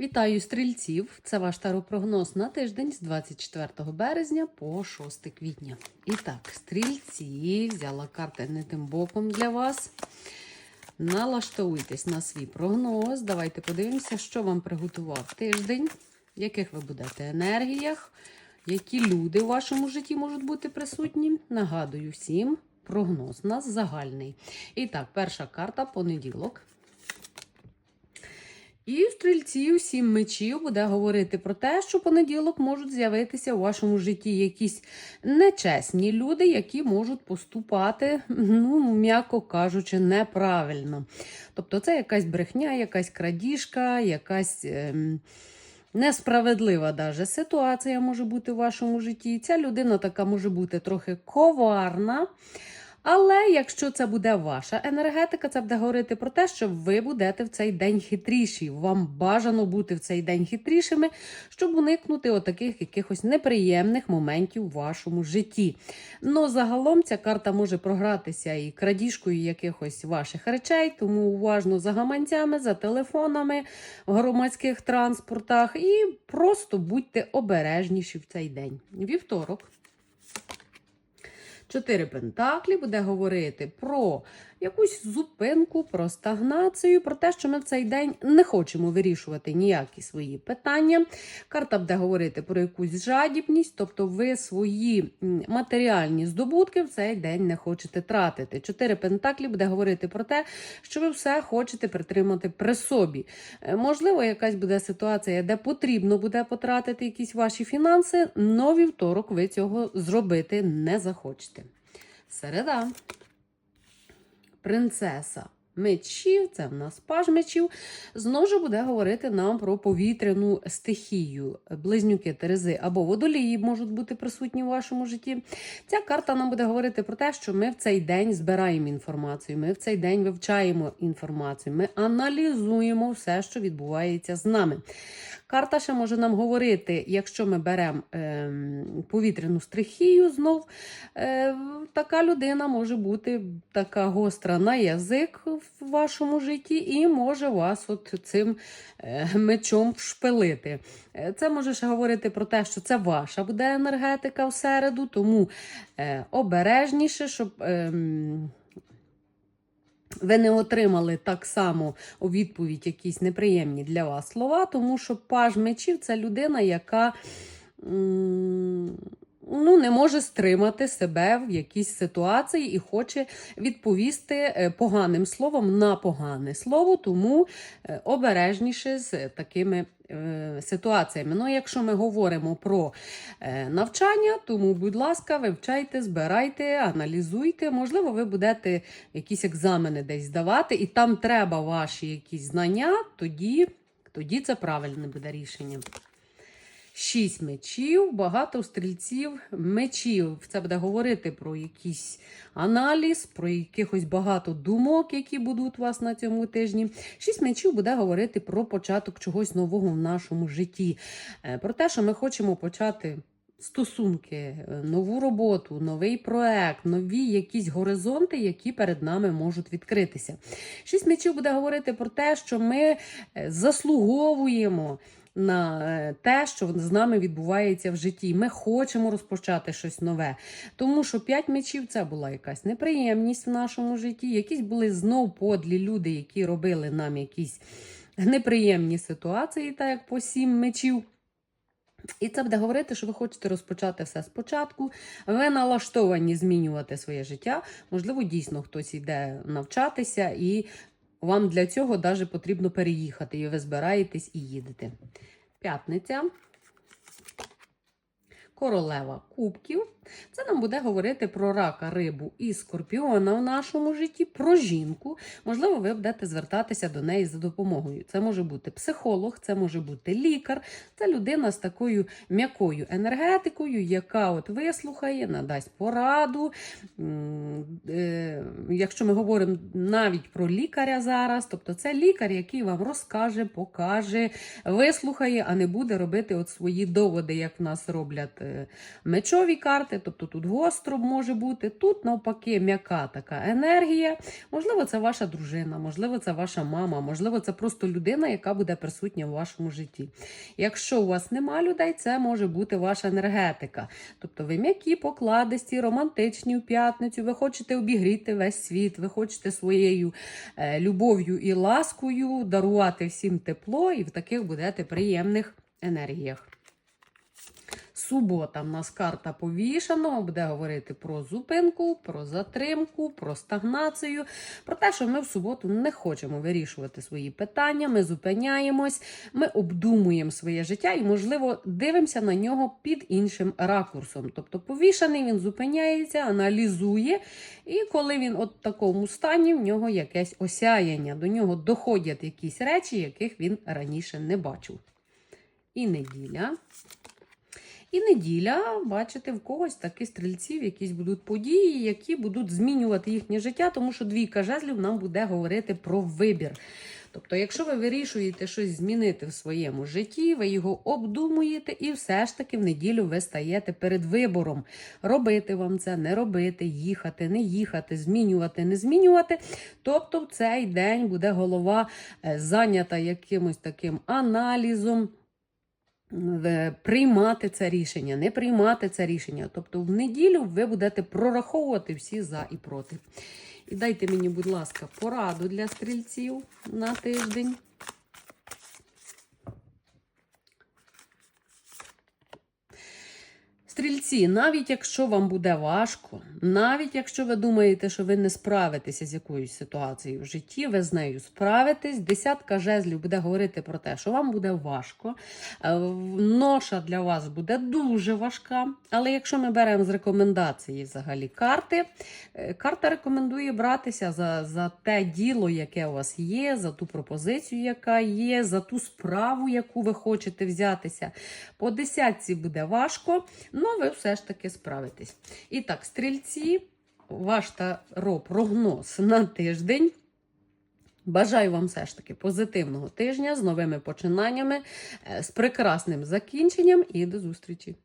Вітаю стрільців! Це ваш таропрогноз на тиждень з 24 березня по 6 квітня. І так, стрільці взяла карти не тим боком для вас. Налаштовуйтесь на свій прогноз. Давайте подивимося, що вам приготував тиждень, в яких ви будете енергіях, які люди у вашому житті можуть бути присутні. Нагадую всім, прогноз у нас загальний. І так, перша карта понеділок. І в стрільці сім мечів буде говорити про те, що понеділок можуть з'явитися у вашому житті якісь нечесні люди, які можуть поступати, ну, м'яко кажучи, неправильно. Тобто, це якась брехня, якась крадіжка, якась. Ем... Несправедлива даже ситуація може бути в вашому житті. Ця людина така може бути трохи коварна. Але якщо це буде ваша енергетика, це буде говорити про те, що ви будете в цей день хитріші. Вам бажано бути в цей день хитрішими, щоб уникнути отаких якихось неприємних моментів в вашому житті. Ну, загалом ця карта може програтися і крадіжкою якихось ваших речей, тому уважно за гаманцями, за телефонами, в громадських транспортах і просто будьте обережніші в цей день. Вівторок. Чотири пентаклі буде говорити про якусь зупинку, про стагнацію, про те, що ми в цей день не хочемо вирішувати ніякі свої питання. Карта буде говорити про якусь жадібність, тобто ви свої матеріальні здобутки в цей день не хочете тратити. Чотири пентаклі буде говорити про те, що ви все хочете притримати при собі. Е, Можливо, якась буде ситуація, де потрібно буде потратити якісь ваші фінанси, но вівторок ви цього зробити не захочете. Середа. Принцеса мечів, це в нас паж мечів, знову буде говорити нам про повітряну стихію. Близнюки, терези або водолії можуть бути присутні в вашому житті. Ця карта нам буде говорити про те, що ми в цей день збираємо інформацію, ми в цей день вивчаємо інформацію, ми аналізуємо все, що відбувається з нами. Карта ще може нам говорити, якщо ми беремо е, повітряну стихію, знов е, така людина може бути така гостра на язик в вашому житті і може вас от цим е, мечом вшпилити. Е, Це може ще говорити про те, що це ваша буде енергетика в середу, тому е, обережніше, щоб. Е, ви не отримали так само у відповідь якісь неприємні для вас слова, тому що паж мечів це людина, яка ну, не може стримати себе в якійсь ситуації і хоче відповісти е, поганим словом на погане слово, тому е, обережніше з такими е, ситуаціями. Ну, якщо ми говоримо про навчання, тому, будь ласка, вивчайте, збирайте, аналізуйте. Можливо, ви будете якісь екзамени десь здавати, і там треба ваші якісь знання, тоді, тоді це правильне буде рішення. Шість мечів, багато стрільців мечів. Це буде говорити про якийсь аналіз, про якихось багато думок, які будуть у вас на цьому тижні. Шість мечів буде говорити про початок чогось нового в нашому житті. Е, Про те, що ми хочемо почати. Стосунки, е, нову роботу, новий проект, нові якісь горизонти, які перед нами можуть відкритися. Шість мечів буде говорити про те, що ми е, заслуговуємо на е, те, що з нами відбувається в житті. Ми хочемо розпочати щось нове. Тому що п'ять мечів це була якась неприємність в нашому житті. Якісь були знов подлі люди, які робили нам якісь неприємні ситуації, так як по сім мечів. І це буде говорити, що ви хочете розпочати все спочатку. Ви налаштовані змінювати своє життя. Можливо, дійсно хтось йде навчатися, і вам для цього навіть потрібно переїхати. І ви збираєтесь і їдете. П'ятниця. Королева кубків. Це нам буде говорити про рака, рибу і скорпіона в нашому житті, про жінку. Можливо, ви будете звертатися до неї за допомогою. Це може бути психолог, це може бути лікар, це людина з такою м'якою енергетикою, яка от вислухає, надасть пораду. Е, Якщо ми говоримо навіть про лікаря зараз, тобто це лікар, який вам розкаже, покаже, вислухає, а не буде робити от свої доводи, як в нас роблять е, мечові карти, тобто тут гостро може бути, тут навпаки м'яка така енергія. Можливо, це ваша дружина, можливо, це ваша мама, можливо, це просто людина, яка буде присутня в вашому житті. Якщо у вас нема людей, це може бути ваша енергетика. Тобто ви м'які, покладисті, романтичні в п'ятницю, ви хочете обігріти весь світ, ви хочете своєю е, любов'ю і ласкою дарувати всім тепло, і в таких будете приємних енергіях. Субота в нас карта повішаного буде говорити про зупинку, про затримку, про стагнацію, про те, що ми в суботу не хочемо вирішувати свої питання, ми зупиняємось, ми обдумуємо своє життя і, можливо, дивимося на нього під іншим ракурсом. Тобто повішаний він зупиняється, аналізує, і коли він от в такому стані, в нього якесь осяяння, до нього доходять якісь речі, яких він раніше не бачив. І неділя. І неділя, бачите, в когось такі стрільців, якісь будуть події, які будуть змінювати їхнє життя, тому що двійка жезлів нам буде говорити про вибір. Тобто, якщо ви вирішуєте щось змінити в своєму житті, ви його обдумуєте, і все ж таки в неділю ви стаєте перед вибором. Робити вам це, не робити, їхати, не їхати, змінювати, не змінювати. Тобто, в цей день буде голова е, зайнята якимось таким аналізом приймати це рішення, не приймати це рішення. Тобто в неділю ви будете прораховувати всі за і проти. І дайте мені, будь ласка, пораду для стрільців на тиждень. Стрільці, навіть якщо вам буде важко, навіть якщо ви думаєте, що ви не справитеся з якоюсь ситуацією в житті, ви з нею справитесь. Десятка жезлів буде говорити про те, що вам буде важко. Е, Ноша для вас буде дуже важка. Але якщо ми беремо з рекомендації взагалі карти, е, карта рекомендує братися за, за те діло, яке у вас є, за ту пропозицію, яка є, за ту справу, яку ви хочете взятися. По десятці буде важко, але ви все ж таки справитесь. І так, стрільці, ваш таро прогноз на тиждень. Бажаю вам все ж таки позитивного тижня з новими починаннями, е, з прекрасним закінченням і до зустрічі!